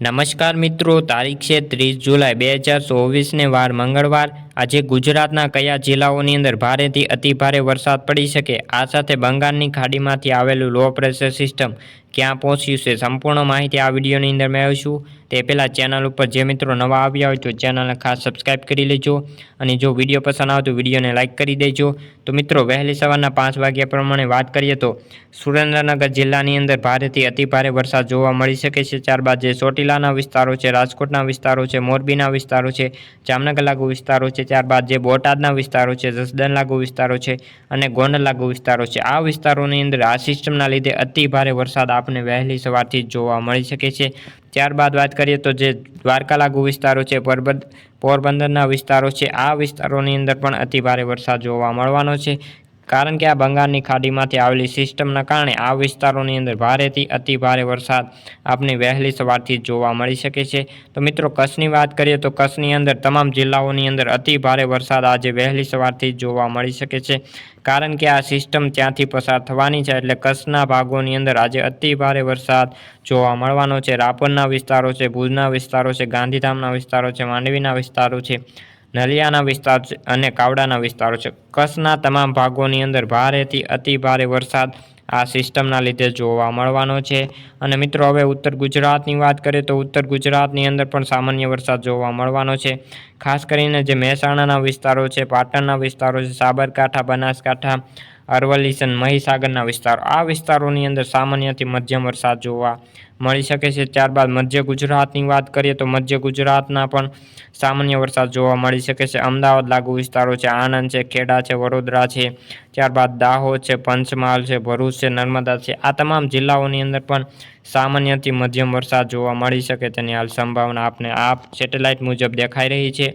નમસ્કાર મિત્રો તારીખ છે ત્રીસ જુલાઈ બે હજાર ચોવીસને વાર મંગળવાર આજે ગુજરાતના કયા જિલ્લાઓની અંદર ભારેથી અતિભારે વરસાદ પડી શકે? આ સાથે બંગાળની ખાડીમાંથી આવેલું લો પ્રેશર સિસ્ટમ ક્યાં પહોંચ્યું છે? સંપૂર્ણ માહિતી આ વિડીયોની અંદર મેળવીશું. તે પહેલાં ચેનલ ઉપર જે મિત્રો નવા આવ્યા હોય તો ચેનલને ખાસ સબસ્ક્રાઈબ કરી લેજો અને જો વીડિયો પસંદ આવે તો વિડીયોને લાઇક કરી દેજો. તો મિત્રો, વહેલી સવારના પાંચ વાગ્યા પ્રમાણે વાત કરીએ તો સુરેન્દ્રનગર જિલ્લાની અંદર ભારેથી અતિભારે વરસાદ જોવા મળી શકે છે. ત્યારબાદ જે ચોટીલાના વિસ્તારો છે, રાજકોટના વિસ્તારો છે, મોરબીના વિસ્તારો છે, જામનગર લાગુ વિસ્તારો છે ત્યારબાદ જે બોટાદના વિસ્તારો છે જસદન લાગુ વિસ્તારો છે અને ગોંડલ લાગુ વિસ્તારો છે, આ વિસ્તારોની અંદર આ સિસ્ટમના લીધે અતિભારે વરસાદ આપને વહેલી સવારથી જોવા મળી શકે છે. ત્યારબાદ વાત કરીએ તો જે દ્વારકા લાગુ વિસ્તારો છે પરબત પોરબંદરના વિસ્તારો છે, આ વિસ્તારોની અંદર પણ અતિ ભારે વરસાદ જોવા મળવાનો છે. કારણ કે આ બંગાળની ખાડીમાંથી આવેલી સિસ્ટમના કારણે આ વિસ્તારોની અંદર ભારેથી અતિ ભારે વરસાદ આપને વહેલી સવારથી જોવા મળી શકે છે. તો મિત્રો, કચ્છની વાત કરીએ તો કચ્છની અંદર તમામ જિલ્લાઓની અંદર અતિ ભારે વરસાદ આજે વહેલી સવારથી જોવા મળી શકે છે. કારણ કે આ સિસ્ટમ ત્યાંથી પસાર થવાની છે એટલે કચ્છના ભાગોની અંદર આજે અતિ ભારે વરસાદ જોવા મળવાનો છે. રાપરના વિસ્તારો છે, ભુજના વિસ્તારો છે, ગાંધીધામના વિસ્તારો છે, માંડવીના વિસ્તારો છે. નલિયાના વિસ્તાર છે અને કાવડાના વિસ્તારો છે. કચ્છના તમામ ભાગોની અંદર ભારેથી અતિ ભારે વરસાદ આ સિસ્ટમના લીધે જોવા મળવાનો છે. અને મિત્રો, હવે ઉત્તર ગુજરાતની વાત કરીએ તો ઉત્તર ગુજરાતની અંદર પણ સામાન્ય વરસાદ જોવા મળવાનો છે. ખાસ કરીને જે મહેસાણાના વિસ્તારો છે, પાટણના વિસ્તારો છે, સાબરકાંઠા, બનાસકાંઠા અરવલ્લી છે મહીસાગરના વિસ્તારો. આ વિસ્તારોની અંદર સામાન્યથી મધ્યમ વરસાદ જોવા મળી શકે છે. ત્યારબાદ મધ્ય ગુજરાતની વાત કરીએ તો મધ્ય ગુજરાતના પણ સામાન્ય વરસાદ જોવા મળી શકે છે. અમદાવાદ લાગુ વિસ્તારો છે. આણંદ છે, ખેડા છે, વડોદરા છે. ત્યારબાદ દાહોદ છે, પંચમહાલ છે, ભરૂચ છે, નર્મદા છે. આ તમામ જિલ્લાઓની અંદર પણ સામાન્યથી મધ્યમ વરસાદ જોવા મળી શકે તેની હાલ સંભાવના આપને આ સેટેલાઇટ મુજબ દેખાઈ રહી છે.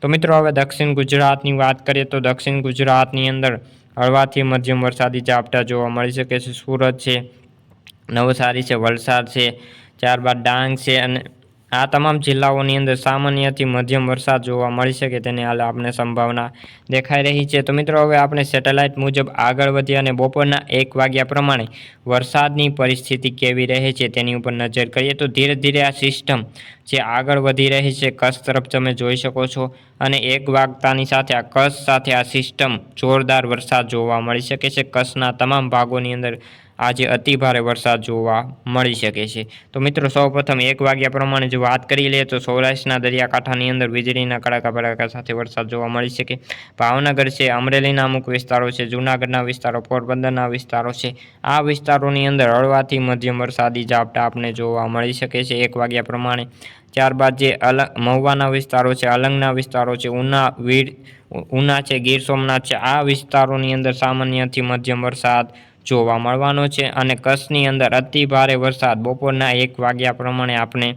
તો મિત્રો, હવે દક્ષિણ ગુજરાતની વાત કરીએ તો દક્ષિણ ગુજરાતની અંદર હળવાથી મધ્યમ વરસાદી ઝાપટા જોવા મળી શકે છે. સુરત છે, નવસારી છે, વલસાડ છે, ત્યારબાદ ડાંગ છે અને આ તમામ જિલ્લાઓની અંદર સામાન્યથી મધ્યમ વરસાદ જોવા મળી શકે તેની હાલ આપણે સંભાવના દેખાઈ રહી છે. તો મિત્રો, હવે આપણે સેટેલાઇટ મુજબ આગળ વધીએ અને બપોરના એક વાગ્યા પ્રમાણે વરસાદની પરિસ્થિતિ કેવી રહે છે તેની ઉપર નજર કરીએ તો ધીરે ધીરે આ સિસ્ટમ જે આગળ વધી રહી છે, કચ્છ તરફ તમે જોઈ શકો છો અને એક વાગતાની સાથે આ કચ્છ સાથે આ સિસ્ટમ જોરદાર વરસાદ જોવા મળી શકે છે. કચ્છના તમામ ભાગોની અંદર આજે અતિભારે વરસાદ જોવા મળી શકે છે. તો મિત્રો, સૌપ્રથમ એક વાગ્યા પ્રમાણે જો વાત કરી લઈએ તો સૌરાષ્ટ્રના દરિયાકાંઠાની અંદર વીજળીના કડાકા ભડાકા સાથે વરસાદ જોવા મળી શકે. ભાવનગર છે, અમરેલીના અમુક વિસ્તારો છે, જૂનાગઢના વિસ્તારો, પોરબંદરના વિસ્તારો છે. આ વિસ્તારોની અંદર હળવાથી મધ્યમ વરસાદી ઝાપટા આપણે જોવા મળી શકે છે. એક વાગ્યા પ્રમાણે ત્યારબાદ જે અલંગ મહુવાના વિસ્તારો છે, અલંગના વિસ્તારો છે, ઉના વીર, ઉના છે, ગીર સોમનાથ છે, આ વિસ્તારોની અંદર સામાન્યથી મધ્યમ વરસાદ જોવા મળવાનો છે અને કચ્છની અંદર અતિ ભારે વરસાદ બપોરના એક વાગ્યા પ્રમાણે આપણે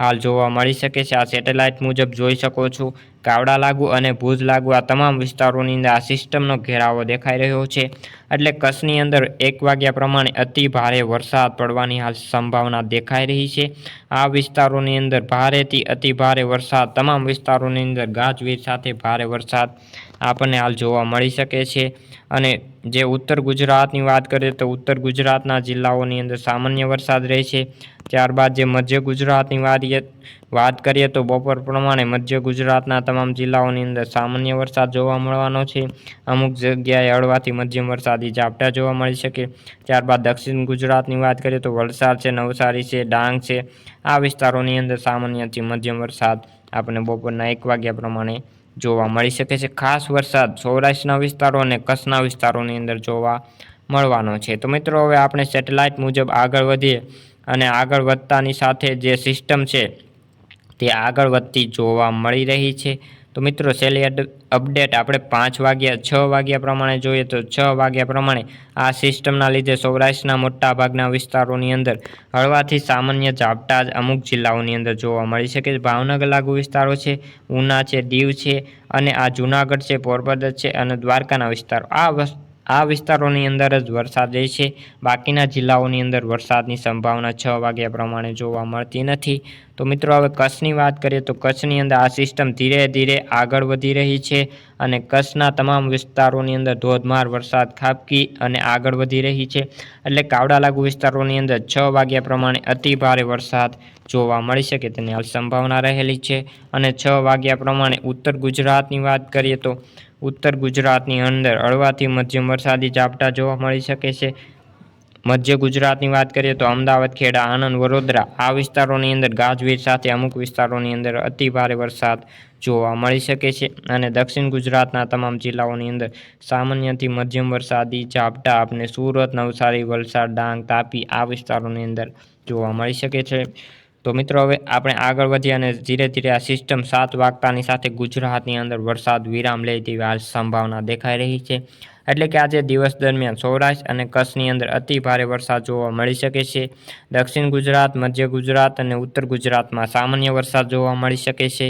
હાલ જોવા મળી શકે છે. આ સેટેલાઇટ મુજબ જોઈ શકો છો, કાવડા લાગુ અને ભુજ લાગુ આ તમામ વિસ્તારોની અંદર આ સિસ્ટમનો ઘેરાવો દેખાઈ રહ્યો છે. એટલે કચ્છની અંદર એક વાગ્યા પ્રમાણે અતિ ભારે વરસાદ પડવાની હાલ સંભાવના દેખાઈ રહી છે. આ વિસ્તારોની અંદર ભારેથી અતિ ભારે વરસાદ, તમામ વિસ્તારોની અંદર ગાજવીજ સાથે ભારે વરસાદ આપણને હાલ જોવા મળી શકે છે. અને જે ઉત્તર ગુજરાતની વાત કરીએ તો ઉત્તર ગુજરાતના જિલ્લાઓની અંદર સામાન્ય વરસાદ રહે છે. ત્યારબાદ જે મધ્ય ગુજરાતની વારીએ વાત કરીએ તો બપોર પ્રમાણે મધ્ય ગુજરાતના તમામ જિલ્લાઓની અંદર સામાન્ય વરસાદ જોવા મળવાનો છે. અમુક જગ્યાએ હળવાથી મધ્યમ વરસાદી ઝાપટા જોવા મળી શકે. ત્યારબાદ દક્ષિણ ગુજરાતની વાત કરીએ તો વલસાડ છે, નવસારી છે, ડાંગ છે. આ વિસ્તારોની અંદર સામાન્યથી મધ્યમ વરસાદ આપણે બપોરના એક વાગ્યા પ્રમાણે જોવા મળી શકે છે. ખાસ વરસાદ સૌરાષ્ટ્રના વિસ્તારો અને કચ્છના વિસ્તારોની અંદર જોવા મળવાનો છે. તો મિત્રો, હવે આપણે સેટેલાઇટ મુજબ આગળ વધીએ. અને આગળ વધતાની સાથે જે સિસ્ટમ છે, તે આગળ વધતી જોવા મળી રહી છે. તો મિત્રો, છેલ્લી અપડેટ આપણે પાંચ વાગ્યા, છ વાગ્યા પ્રમાણે જોઈએ તો છ વાગ્યા પ્રમાણે આ સિસ્ટમના લીધે સૌરાષ્ટ્રના મોટાભાગના વિસ્તારોની અંદર હળવાથી સામાન્ય ઝાપટા જ અમુક જિલ્લાઓની અંદર જોવા મળી શકે છે. ભાવનગર લાગુ વિસ્તારો છે, ઉના છે, દીવ છે અને આ જૂનાગઢ છે, પોરબંદર છે અને દ્વારકાના વિસ્તારો. આ આ વિસ્તારોની અંદર જ વરસાદ રહે છે. બાકીના જિલ્લાઓની અંદર વરસાદની સંભાવના છ વાગ્યા પ્રમાણે જોવા મળતી નથી. તો મિત્રો, હવે કચ્છની વાત કરીએ તો કચ્છની અંદર આ સિસ્ટમ ધીરે ધીરે આગળ વધી રહી છે અને કચ્છના તમામ વિસ્તારોની અંદર ધોધમાર વરસાદ ખાબકી અને આગળ વધી રહી છે. એટલે કાવડા લાગુ વિસ્તારોની અંદર છ વાગ્યા પ્રમાણે અતિ ભારે વરસાદ જોવા મળી શકે તેની હાલ સંભાવના રહેલી છે. અને છ વાગ્યા પ્રમાણે ઉત્તર ગુજરાતની વાત કરીએ તો ઉત્તર ગુજરાતની અંદર હળવાથી મધ્યમ વરસાદી ઝાપટા જોવા મળી શકે છે. મધ્ય ગુજરાતની વાત કરીએ તો અમદાવાદ, ખેડા, આણંદ, વડોદરા આ વિસ્તારોની અંદર ગાજવીજ સાથે અમુક વિસ્તારોની અંદર અતિ ભારે વરસાદ જોવા મળી શકે છે અને દક્ષિણ ગુજરાતના તમામ જિલ્લાઓની અંદર સામાન્યથી મધ્યમ વરસાદી ઝાપટા અને સુરત, નવસારી, વલસાડ, ડાંગ, તાપી આ વિસ્તારોની અંદર જોવા મળી શકે છે. તો મિત્રો હવે આપણે આગળ વધીએ અને ધીરે ધીરે આ સિસ્ટમ સાત વાગતાની સાથે ગુજરાતની અંદર વરસાદ વિરામ લે તેવી હાલ સંભાવના દેખાઈ રહી છે. એટલે કે આજે દિવસ દરમિયાન સૌરાષ્ટ્ર અને કચ્છની અંદર અતિ ભારે વરસાદ જોવા મળી શકે છે. દક્ષિણ ગુજરાત, મધ્ય ગુજરાત અને ઉત્તર ગુજરાતમાં સામાન્ય વરસાદ જોવા મળી શકે છે.